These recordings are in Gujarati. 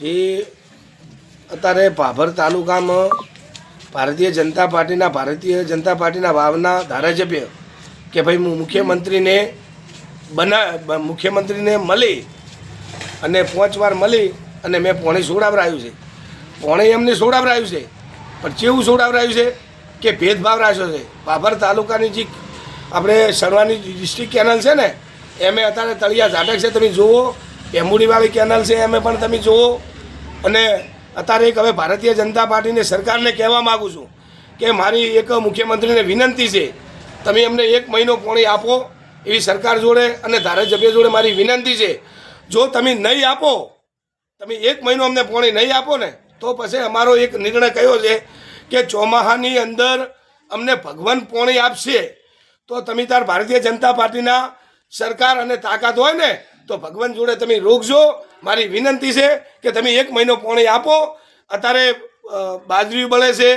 જે અત્યારે ભાભર તાલુકામાં ભારતીય જનતા પાર્ટીના, ભારતીય જનતા પાર્ટીના વાવના ધારાસભ્ય કે ભાઈ મુખ્યમંત્રીને બના મુખ્યમંત્રીને મળી અને પાંચ વાર મળી અને મેં પોણે સોડાવરાયું છે. પોણે એમને સોડાવરાયું છે, પણ કેવું સોડાવરાયું છે કે ભેદભાવ રાખ્યો છે? ભાભર તાલુકાની જે આપણે સરવાની ડિસ્ટ્રિક્ટ કેનલ છે ને, એમે અત્યારે તળિયા ઝાટક છે, તમે જુઓ. પેમુડીવાળી કેનલ છે, એમે પણ તમે જુઓ. અને અત્યારે એક હવે ભારતીય જનતા પાર્ટીને સરકારને કહેવા માગું છું કે મારી એક મુખ્યમંત્રીને વિનંતી છે, તમે અમને એક મહિનો પોણી આપો, એવી સરકાર જોડે અને ધારાસભ્ય જોડે મારી વિનંતી છે. જો તમે નહીં આપો, તમે એક મહિનો અમને પોણી નહીં આપો ને, તો પછી અમારો એક નિર્ણય કયો છે કે ચોમાહાની અંદર અમને ભગવાન પોણી આપશે. તો તમે તાર ભારતીય જનતા પાર્ટીના સરકાર અને તાકાત હોય ને તો ભગવાન જોડે તમે રોકજો મારી વિનંતી છે કે તમે એક મહિનો પોણી આપો. અત્યારે બાજરી બળે છે.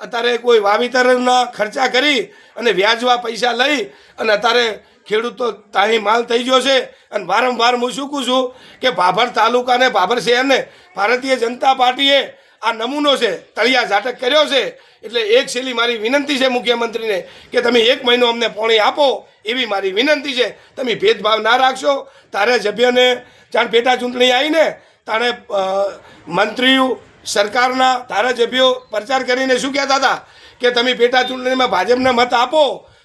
અત્યારે કોઈ વાવેતરના ખર્ચા કરી અને વ્યાજવા પૈસા લઈ અને અત્યારે ખેડૂતો તાહી માલ થઈ ગયો છે. અને વારંવાર હું શું છું કે ભાભર તાલુકાને ભાભર શહેરને ભારતીય જનતા પાર્ટીએ આ નમૂનો છે, તળિયા ઝાટક કર્યો છે. એટલે એક શૈલી મારી વિનંતી છે મુખ્યમંત્રીને કે તમે એક મહિનો અમને પોણી આપો. એવી મારી વિનંતી છે, તમે ભેદભાવ ના રાખશો. તારે સભ્યોને જાણ પેટા ચૂંટણી આવીને તાણે મંત્રીઓ, સરકારના ધારાસભ્યો પ્રચાર કરીને શું કહેતા હતા? કે તમે પેટા ચૂંટણીમાં ભાજપને મત આપો,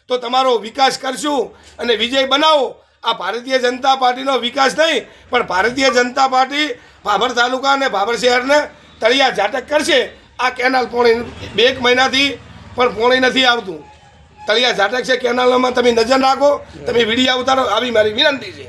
તો તમારો વિકાસ કરશું અને વિજય બનાવો. આ ભારતીય જનતા પાર્ટીનો વિકાસ નહીં, પણ ભારતીય જનતા પાર્ટી ભાભર તાલુકા અને ભાભર શહેરને તળિયા ઝાટક કરશે. આ કેનાલ પોણી બે એક મહિનાથી પણ પોણી નથી આવતું. તળિયા ઝાટક છે કેનાલમાં તમે નજર રાખો તમે વિડીયા ઉતારો આવી મારી વિનંતી છે.